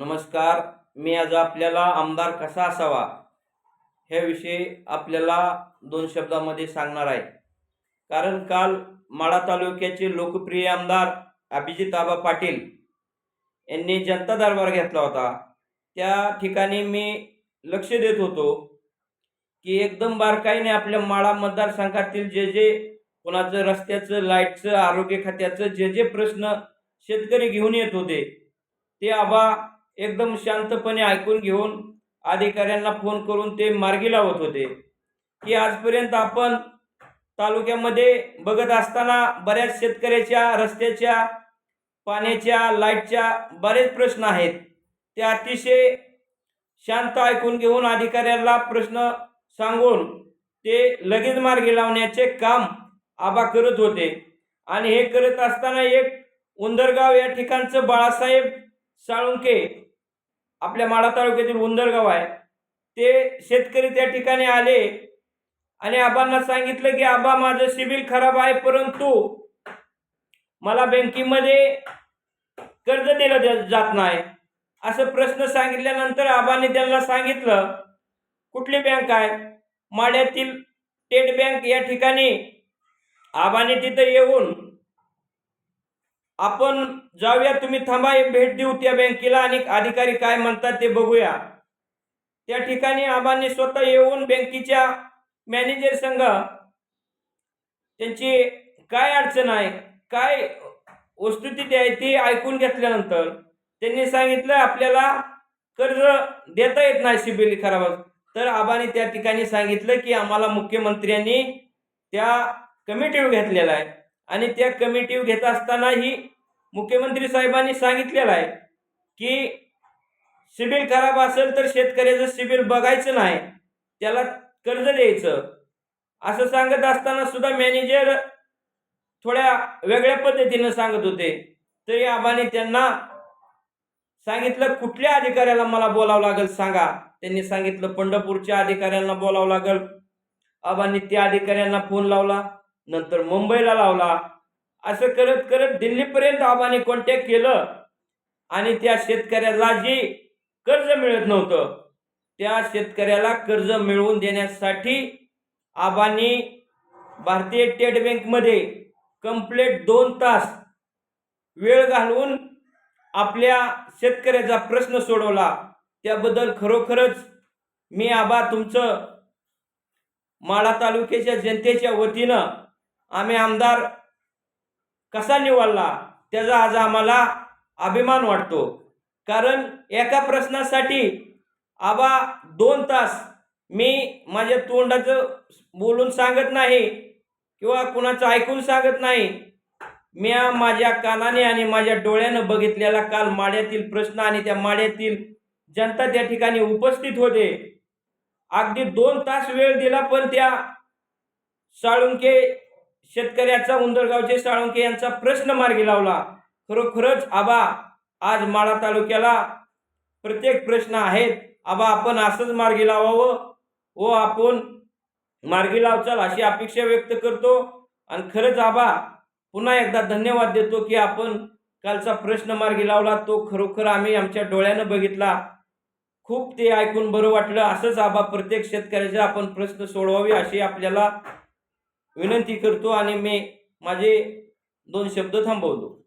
नमस्कार मी आज आपल्याला आमदार कसा असावा ह्याविषयी आपल्याला दोन शब्दामध्ये सांगणार आहे. कारण काल माळा तालुक्याचे लोकप्रिय आमदार अभिजित आबा पाटील यांनी जनता दरबार घेतला होता. त्या ठिकाणी मी लक्ष देत होतो की एकदम बारकाईने आपल्या माळा मतदारसंघातील जे जे कोणाचं रस्त्याचं लाईटचं आरोग्य खात्याचं जे जे प्रश्न शेतकरी घेऊन येत होते ते आबा एकदम शांतपणे ऐकून घेऊन अधिकाऱ्यांना फोन करून ते मार्गी लावत होते. की आजपर्यंत आपण तालुक्यामध्ये बघत असताना बऱ्याच शेतकऱ्याच्या रस्त्याच्या पाण्याच्या लाईटच्या बरेच प्रश्न आहेत. ते अतिशय शांत ऐकून घेऊन अधिकाऱ्याला प्रश्न सांगून ते लगेच मार्गी लावण्याचे काम आबा करत होते. आणि हे करत असताना एक उंदरगाव या ठिकाणचं बाळासाहेब साळुंके आपल्या माडा तालुक्यातील उंदरगाव आहे. ते शेतकरी त्या ठिकाणी आले आणि आबांना सांगितलं की आबा माझं सिबिल खराब आहे परंतु मला बँकेमध्ये कर्ज दिलं जात नाही. असं प्रश्न सांगितल्यानंतर आबाने त्यांना सांगितलं कुठली बँक आहे? माड्यातील स्टेट बँक या ठिकाणी आबाने तिथं येऊन आपण जाऊया तुम्ही थांबा भेट देऊ त्या बँकेला आणि अधिकारी काय म्हणतात ते बघूया. त्या ठिकाणी आबांनी स्वतः येऊन बँकेच्या मॅनेजर संघ त्यांची काय अडचण आहे काय वस्तुस्थिती आहे ती ऐकून घेतल्यानंतर त्यांनी सांगितलं आपल्याला कर्ज देता येत नाही सिबिल खराब तर आबाने त्या ठिकाणी सांगितलं की आम्हाला मुख्यमंत्र्यांनी त्या कमिटीवर घेतलेला आहे. आणि त्या कमिटी घेत असतानाही मुख्यमंत्री साहेबांनी सांगितलेलं आहे की सिबिल खराब असेल तर शेतकऱ्याचं सिबिल बघायचं नाही त्याला कर्ज द्यायचं. असं सांगत असताना सुद्धा मॅनेजर थोड्या वेगळ्या पद्धतीनं सांगत होते. तरी आबाने त्यांना सांगितलं कुठल्या अधिकाऱ्याला मला बोलावं लागेल सांगा. त्यांनी सांगितलं पंढरपूरच्या अधिकाऱ्यांना बोलावं लागेल. आबांनी त्या अधिकाऱ्यांना फोन लावला. नंतर मुंबईला लावला. असं करत करत दिल्लीपर्यंत आबाने कॉन्टॅक्ट केलं. आणि त्या शेतकऱ्याला जी कर्ज मिळत नव्हतं त्या शेतकऱ्याला कर्ज मिळवून देण्यासाठी आबांनी भारतीय स्टेट बँकमध्ये कंप्लेट दोन तास वेळ घालवून आपल्या शेतकऱ्याचा प्रश्न सोडवला. त्याबद्दल खरोखरच मी आबा तुमचं माळा तालुक्याच्या जनतेच्या वतीनं आम्ही आमदार कसा निवडला त्याचा आज आम्हाला अभिमान वाटतो. कारण एका प्रश्नासाठी आबा दोन तास मी माझ्या तोंडाचं बोलून सांगत नाही किंवा कुणाचं ऐकून सांगत नाही. मी माझ्या कानाने आणि माझ्या डोळ्यानं बघितलेला काल माड्यातील प्रश्न आणि त्या माड्यातील जनता त्या ठिकाणी उपस्थित होते. अगदी दोन तास वेळ दिला पण त्या साळुंके शेतकऱ्याचा उंदरगावचे साळुंके यांचा प्रश्न मार्गी लावला. खरोखरच आबा आज माळा तालुक्याला प्रत्येक प्रश्न आहेत. आबा आपण असंच मार्गी लावावं. व आपण मार्गी लावचाल अशी अपेक्षा व्यक्त करतो. आणि खरंच आबा पुन्हा एकदा धन्यवाद देतो की आपण कालचा प्रश्न मार्गी लावला. तो खरोखर आम्ही आमच्या डोळ्यानं बघितला. खूप ते ऐकून बरं वाटलं. असंच आबा प्रत्येक शेतकऱ्याचे आपण प्रश्न सोडवावे अशी आपल्याला विनंती करतो आणि मी माझे दोन शब्द थांबवतो.